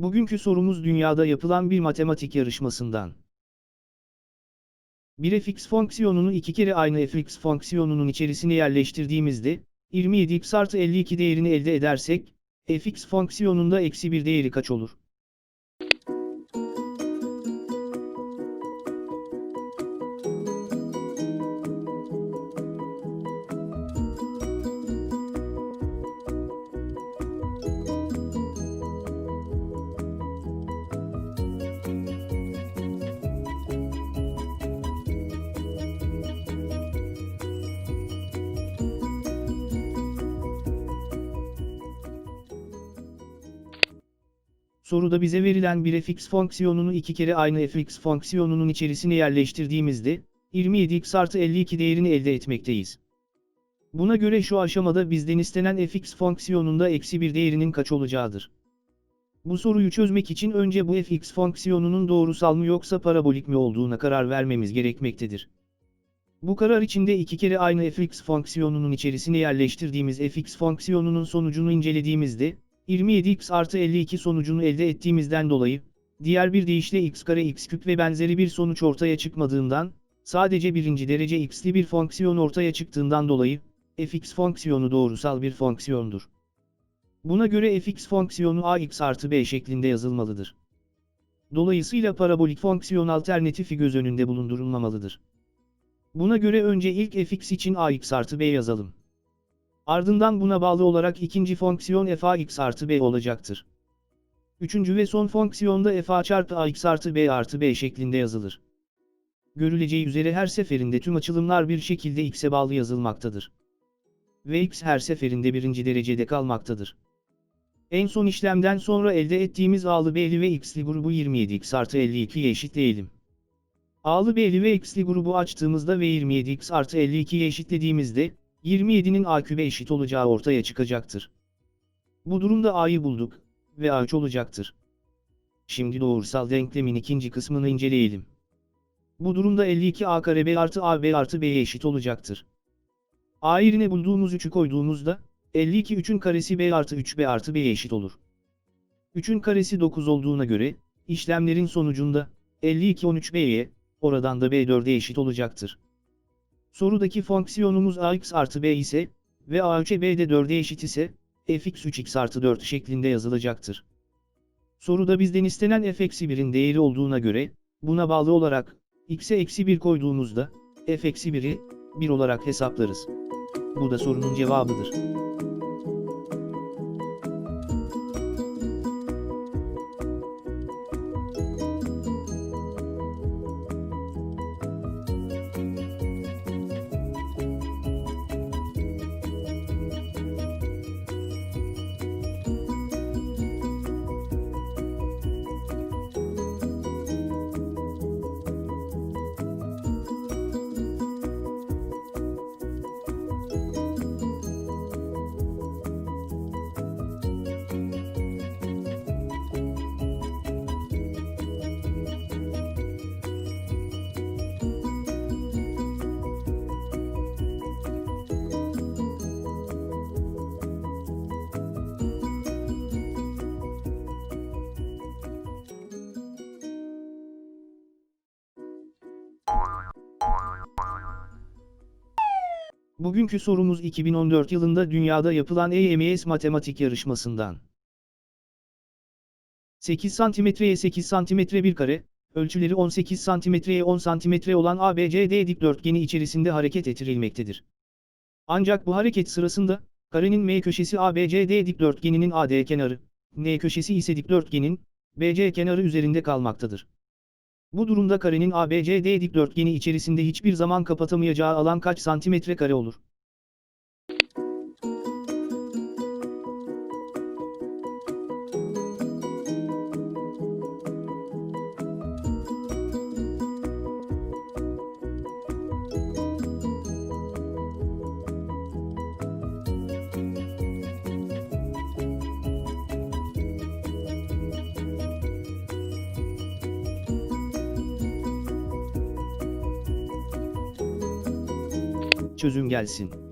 Bugünkü sorumuz dünyada yapılan bir matematik yarışmasından. Bir fx fonksiyonunu iki kere aynı fx fonksiyonunun içerisine yerleştirdiğimizde, 27x artı 52 değerini elde edersek, fx fonksiyonunda eksi bir değeri kaç olur? Soruda bize verilen bir fx fonksiyonunu iki kere aynı fx fonksiyonunun içerisine yerleştirdiğimizde, 27x artı 52 değerini elde etmekteyiz. Buna göre şu aşamada bizden istenen fx fonksiyonunda eksi bir değerinin kaç olacağıdır. Bu soruyu çözmek için önce bu fx fonksiyonunun doğrusal mı yoksa parabolik mi olduğuna karar vermemiz gerekmektedir. Bu karar içinde iki kere aynı fx fonksiyonunun içerisine yerleştirdiğimiz fx fonksiyonunun sonucunu incelediğimizde, 27x artı 52 sonucunu elde ettiğimizden dolayı, diğer bir deyişle x kare x küp ve benzeri bir sonuç ortaya çıkmadığından, sadece birinci derece x'li bir fonksiyon ortaya çıktığından dolayı, fx fonksiyonu doğrusal bir fonksiyondur. Buna göre fx fonksiyonu ax artı b şeklinde yazılmalıdır. Dolayısıyla parabolik fonksiyon alternatifi göz önünde bulundurulmamalıdır. Buna göre önce ilk fx için ax artı b yazalım. Ardından buna bağlı olarak ikinci fonksiyon f(ax artı b olacaktır. Üçüncü ve son fonksiyonda f(a) çarpı ax artı b artı b şeklinde yazılır. Görüleceği üzere her seferinde tüm açılımlar bir şekilde x'e bağlı yazılmaktadır. Ve x her seferinde birinci derecede kalmaktadır. En son işlemden sonra elde ettiğimiz a'lı b'li ve x'li grubu 27x artı 52'ye eşitleyelim. A'lı b'li ve x'li grubu açtığımızda ve 27x artı 52'ye eşitlediğimizde, 27'nin a kübe eşit olacağı ortaya çıkacaktır. Bu durumda a'yı bulduk ve a 3 olacaktır. Şimdi doğrusal denklemin ikinci kısmını inceleyelim. Bu durumda 52a kare b artı ab artı b'ye eşit olacaktır. a yerine bulduğumuz 3'ü koyduğumuzda, 52 3'ün karesi b artı 3b artı b'ye eşit olur. 3'ün karesi 9 olduğuna göre, işlemlerin sonucunda, 52 13b'ye, oradan da b 4'e eşit olacaktır. Sorudaki fonksiyonumuz ax artı b ise ve a3'e b de 4'e eşit ise fx 3x artı 4 şeklinde yazılacaktır. Soruda bizden istenen f eksi 1'in değeri olduğuna göre, buna bağlı olarak, x'e eksi 1 koyduğumuzda, f eksi 1'i 1 olarak hesaplarız. Bu da sorunun cevabıdır. Bugünkü sorumuz 2014 yılında dünyada yapılan EMS matematik yarışmasından. 8 cm'ye 8 cm bir kare, ölçüleri 18 cm'ye 10 cm olan ABCD dikdörtgeni içerisinde hareket ettirilmektedir. Ancak bu hareket sırasında, karenin M köşesi ABCD dikdörtgeninin AD kenarı, N köşesi ise dikdörtgenin, BC kenarı üzerinde kalmaktadır. Bu durumda karenin ABCD dikdörtgeni içerisinde hiçbir zaman kapatamayacağı alan kaç santimetre kare olur? Çözüm gelsin.